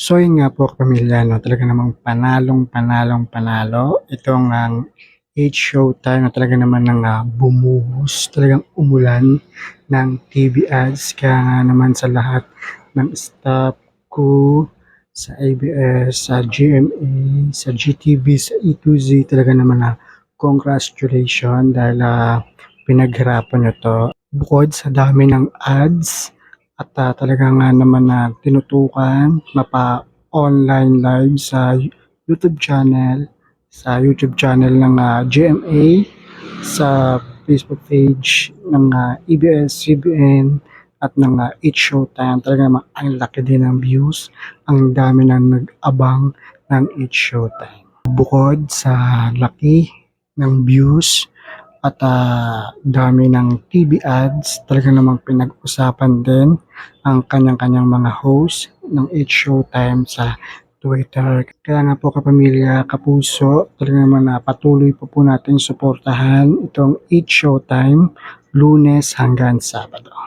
So yun nga po pamilya, no, talaga namang panalong panalong panalo. Itong ang 8 showtime na talaga naman nang ah, bumuhos, talagang umulan ng TV ads. Kaya nga naman sa lahat ng staff ko, sa ABS, sa GMA, sa GTV, sa E2Z, talaga naman na congratulations dahil ah, pinaghirapan nyo to. Bukod sa dami ng ads, at ah, talaga nga naman na tinutukan, mapa-online live sa YouTube channel, sa YouTube channel ng ah, GMA, sa Facebook page ng ah, ABS-CBN, at ng uh, It Showtime. Talaga naman ang laki din ng views, ang dami nang nag-abang ng It Showtime. Bukod sa laki ng views, at ah, dami ng TV ads, talaga namang pinag-usapan din ang kanyang-kanyang mga host ng It Showtime sa Twitter. Kaya nga po kapamilya, kapuso, talaga naman na patuloy po po natin suportahan itong It Showtime lunes hanggang Sabado.